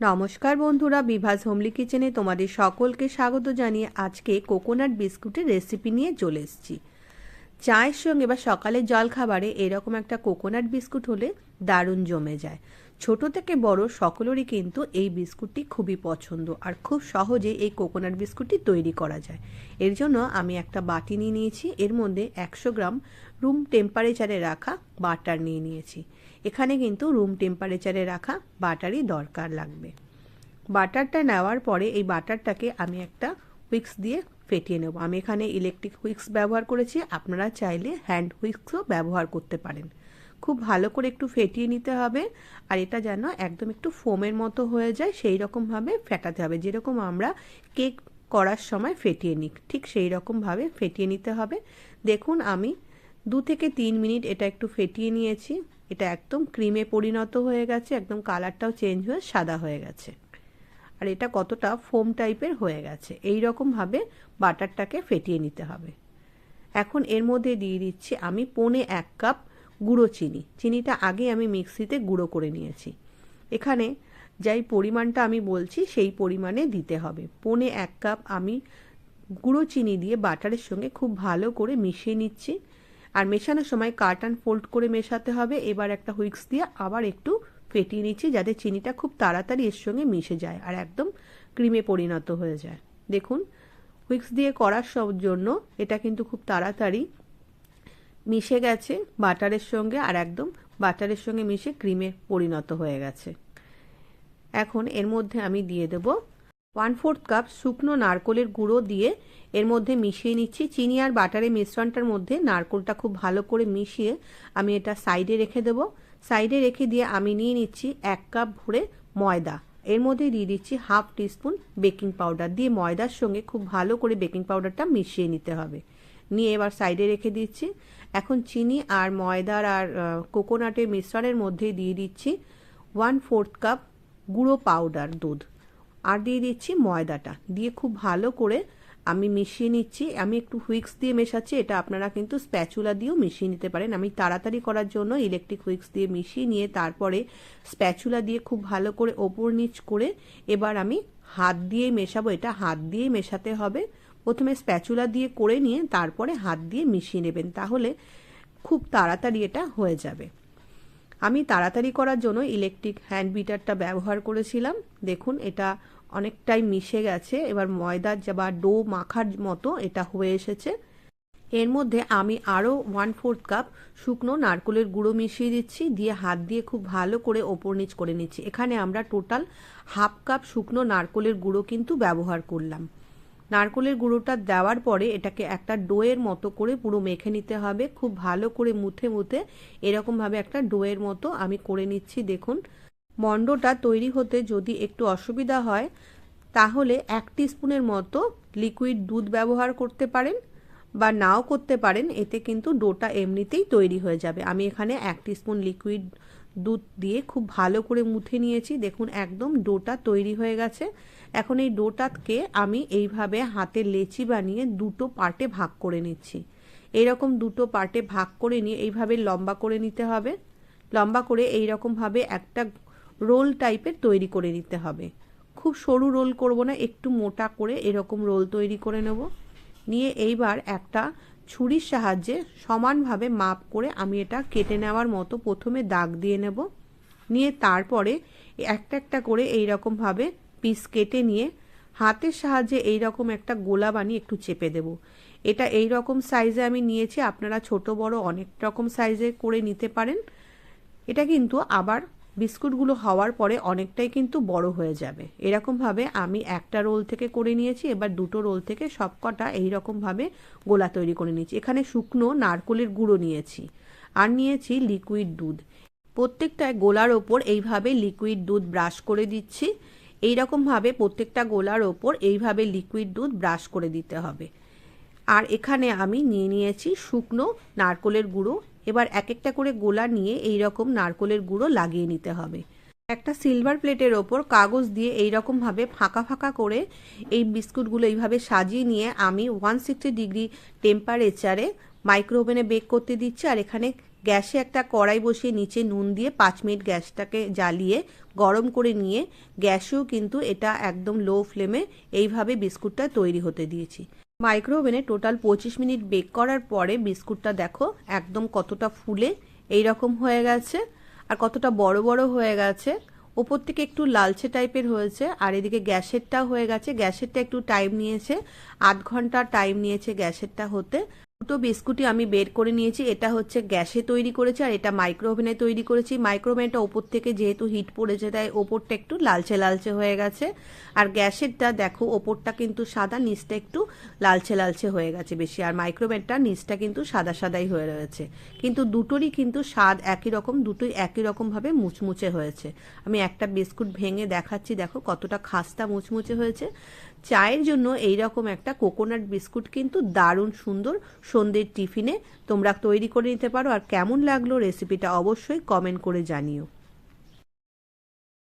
নমস্কার বন্ধুরা, বিভাস হোমলি কিচেনে তোমাদের সকলকে স্বাগত জানিয়ে আজকে কোকোনাট বিস্কুটের রেসিপি নিয়ে চলে এসেছি। চায়ের সঙ্গে বা সকালের জলখাবারে এরকম একটা কোকোনাট বিস্কুট হলে দারুণ জমে যায়। ছোট থেকে বড় সকলেরই কিন্তু এই বিস্কুটটি খুবই পছন্দ আর খুব সহজে এই কোকোনাট বিস্কুটটি তৈরি করা যায়। এর জন্য আমি একটা বাটি নিয়ে নিয়েছি। এর মধ্যে একশো গ্রাম রুম টেম্পারেচারে রাখা বাটার নিয়ে নিয়েছি। এখানে কিন্তু রুম টেম্পারেচারে রাখা বাটারই দরকার লাগবে। বাটারটা নেওয়ার পরে এই বাটারটাকে আমি একটা উইক্স দিয়ে ফেটিয়ে নেব। আমি এখানে ইলেকট্রিক হুইক্স ব্যবহার করেছি। আপনারা চাইলে হ্যান্ড হুইক্সও ব্যবহার করতে পারেন। খুব ভালো করে একটু ফেটিয়ে নিতে হবে আর এটা যেন একদম একটু ফোমের মতো হয়ে যায়, সেই রকমভাবে ফেটাতে হবে। যেরকম আমরা কেক করার সময় ফেটিয়ে নিই, ঠিক সেই রকমভাবে ফেটিয়ে নিতে হবে। দেখুন, আমি দু থেকে তিন মিনিট এটা একটু ফেটিয়ে নিয়েছি। এটা একদম ক্রিমে পরিণত হয়ে গেছে, একদম কালারটাও চেঞ্জ হয়ে সাদা হয়ে গেছে। আর এটা কতটা ফোম টাইপের হয়ে গেছে। এই রকমভাবে বাটারটাকে ফেটিয়ে নিতে হবে। এখন এর মধ্যে দিয়ে দিচ্ছি আমি পনে এক কাপ গুঁড়ো চিনি। চিনিটা আগে আমি মিক্সিতে গুঁড়ো করে নিয়েছি। এখানে যাই পরিমাণটা আমি বলছি সেই পরিমাণে দিতে হবে। পনে এক কাপ আমি গুঁড়ো চিনি দিয়ে বাটারের সঙ্গে খুব ভালো করে মিশিয়ে নিচ্ছি। আর মেশানোর সময় কাট অ্যান্ড ফোল্ড করে মেশাতে হবে। এবার একটা হুইক্স দিয়ে আবার একটু ফেটিয়ে নিচ্ছি যাতে চিনিটা খুব তাড়াতাড়ি এর সঙ্গে মিশে যায় আর একদম ক্রিমে পরিণত হয়ে যায়। দেখুন হুইক্স দিয়ে করার সব জন্য এটা কিন্তু খুব তাড়াতাড়ি মিশে গেছে বাটারের সঙ্গে আর একদম বাটারের সঙ্গে মিশে ক্রিমে পরিণত হয়ে গেছে। এখন এর মধ্যে আমি দিয়ে দেব ওয়ান ফোর্থ কাপ শুকনো নারকোলের গুঁড়ো দিয়ে এর মধ্যে মিশিয়ে নিচ্ছি। চিনি আর বাটারের মিশ্রণটার মধ্যে নারকোলটা খুব ভালো করে মিশিয়ে আমি এটা সাইডে রেখে দেব। সাইডে রেখে দিয়ে আমি নিয়ে নিচ্ছি এক কাপ ভরে ময়দা। এর মধ্যে দিয়ে দিচ্ছি হাফ টিস্পুন বেকিং পাউডার। দিয়ে ময়দার সঙ্গে খুব ভালো করে বেকিং পাউডারটা মিশিয়ে নিতে হবে। নিয়ে এবার সাইডে রেখে দিচ্ছি। এখন চিনি আর ময়দার আর কোকোনাটের মিশ্রণের মধ্যে দিয়ে দিচ্ছি ওয়ান ফোর্থ কাপ গুঁড়ো পাউডার দুধ। আর দিয়ে দিচ্ছি ময়দাটা। দিয়ে খুব ভালো করে আমি মিশিয়ে নিচ্ছি, আমি একটু হুইক্স দিয়ে মেশাচ্ছি, এটা আপনারা কিন্তু স্প্যাচুলা দিয়েও মিশিয়ে নিতে পারেন। আমি তাড়াতাড়ি করার জন্য ইলেকট্রিক হুইক্স দিয়ে মিশিয়ে নিয়ে তারপরে স্প্যাচুলা দিয়ে খুব ভালো করে ওপর নিচ করে এবার আমি হাত দিয়ে মেশাবো, এটা হাত দিয়ে মেশাতে হবে। প্রথমে স্প্যাচুলা দিয়ে করে নিয়ে তারপরে হাত দিয়ে মিশিয়ে নেবেন, তাহলে খুব তাড়াতাড়ি এটা হয়ে যাবে। আমি তাড়াতাড়ি করার জন্য ইলেকট্রিক হ্যান্ড বিটারটা ব্যবহার করেছিলাম। দেখুন, এটা অনেকটাই মিশে গেছে। এবার ময়দার বা ডো মাখার মতো এটা হয়ে এসেছে। এর মধ্যে আমি আরও ওয়ান ফোর্থ কাপ শুকনো নারকোলের গুঁড়ো মিশিয়ে দিচ্ছি, দিয়ে হাত দিয়ে খুব ভালো করে ওপর নিচ করে নিচ্ছি। এখানে আমরা টোটাল হাফ কাপ শুকনো নারকোলের গুঁড়ো কিন্তু ব্যবহার করলাম। নারকোলের গুঁড়োটা দেওয়ার পরে এটাকে একটা ডোয়ের মতো করে পুরো মেখে নিতে হবে। খুব ভালো করে মুথে মুথে এরকমভাবে একটা ডোয়ের মতো আমি করে নিচ্ছি, দেখুন। মণ্ডটা তৈরি হতে যদি একটু অসুবিধা হয়, তাহলে এক স্পুনের মতো লিকুইড দুধ ব্যবহার করতে পারেন বা নাও করতে পারেন, এতে কিন্তু ডোটা এমনিতেই তৈরি হয়ে যাবে। আমি এখানে এক স্পুন লিকুইড দুধ দিয়ে খুব ভালো করে মুথে নিয়েছি। দেখুন, একদম ডোটা তৈরি হয়ে গেছে। এখন এই ডোটাকে আমি এইভাবে হাতে লেচি বানিয়ে দুটো পার্টে ভাগ করে নিচ্ছি। এইরকম দুটো পার্টে ভাগ করে নিয়ে এইভাবে লম্বা করে নিতে হবে। লম্বা করে এইরকমভাবে একটা রোল টাইপের তৈরি করে নিতে হবে। খুব সরু রোল করব না, একটু মোটা করে এরকম রোল তৈরি করে নেব। নিয়ে এইবার একটা ছুরির সাহায্যে সমানভাবে মাপ করে আমি এটা কেটে নেওয়ার মতো প্রথমে দাগ দিয়ে নেব। নিয়ে তারপরে একটা একটা করে এই রকমভাবে পিস কেটে নিয়ে হাতের সাহায্যে এই রকম একটা গোলা বানিয়ে একটু চেপে দেব। এটা এই রকম সাইজে আমি নিয়েছি, আপনারা ছোট বড় অনেক রকম সাইজে করে নিতে পারেন। এটা কিন্তু আবার বিস্কুটগুলো হওয়ার পরে অনেকটাই কিন্তু বড় হয়ে যাবে। এরকমভাবে আমি একটা রোল থেকে করে নিয়েছি, এবার দুটো রোল থেকে সবকটা এইরকমভাবে গোলা তৈরি করে নিয়েছি। এখানে শুকনো নারকোলের গুঁড়ো নিয়েছি আর নিয়েছি লিকুইড দুধ। প্রত্যেকটা গোলার ওপর এইভাবে লিকুইড দুধ ব্রাশ করে দিচ্ছি। এই রকমভাবে প্রত্যেকটা গোলার ওপর এইভাবে লিকুইড দুধ ব্রাশ করে দিতে হবে। আর এখানে আমি নিয়ে নিয়েছি শুকনো নারকোলের গুঁড়ো এবার এক একটা করে গোলা নিয়ে এই রকম নারকোলের গুঁড়ো লাগিয়ে নিতে হবে। একটা সিলভার প্লেটের ওপর কাগজ দিয়ে এই রকমভাবে ফাঁকা ফাঁকা করে এই বিস্কুটগুলো এইভাবে সাজিয়ে নিয়ে আমি ওয়ান সিক্সটি ডিগ্রি টেম্পারেচারে মাইক্রোওভেনে বেক করতে দিচ্ছি আর এখানে গ্যাসে একটা কড়াই বসিয়ে নিচে নুন দিয়ে পাঁচ মিনিট গ্যাসটাকে জ্বালিয়ে গরম করে নিয়ে গ্যাসেও কিন্তু এটা একদম লো ফ্লেমে এইভাবে বিস্কুটটা তৈরি হতে দিয়েছি। মাইক্রো ওভেনে টোটাল পঁচিশ মিনিট বেক করার পরে বিস্কুটটা দেখো একদম কতটা ফুলে এই রকম হয়ে গেছে আর কতটা বড় বড় হয়ে গেছে। ওপর থেকে একটু লালচে টাইপের হয়েছে আর এদিকে গ্যাসেরটা হয়ে গেছে। গ্যাসেরটা একটু টাইম নিয়েছে, আধ ঘণ্টা টাইম নিয়েছে গ্যাসেরটা হতে। দুটো বিস্কুটই আমি বের করে নিয়েছি। এটা হচ্ছে গ্যাসে তৈরি করেছি আর এটা মাইক্রো ওভেনে তৈরি করেছি। মাইক্রো ওভেনটা ওপর থেকে যেহেতু হিট পড়েছে, তাই ওপরটা একটু লালচে লালচে হয়ে গেছে। আর গ্যাসেরটা দেখো, ওপরটা কিন্তু সাদা, নিচটা একটু লালচে লালচে হয়ে গেছে বেশি। আর মাইক্রোওভেনটা নিচটা কিন্তু সাদা সাদাই হয়ে রয়েছে। কিন্তু দুটোরই কিন্তু স্বাদ একই রকম, দুটোই একই রকমভাবে মুচমুচে হয়েছে। আমি একটা বিস্কুট ভেঙে দেখাচ্ছি, দেখো কতটা খাস্তা মুচমুচে হয়েছে। চায়ের জন্য এই রকম একটা কোকোনাট বিস্কুট কিন্তু দারুণ সুন্দর সন্ধ্যের টিফিনে তোমরা তৈরি করে নিতে পারো। আর কেমন লাগল রেসিপিটা অবশ্যই কমেন্ট করে জানিও।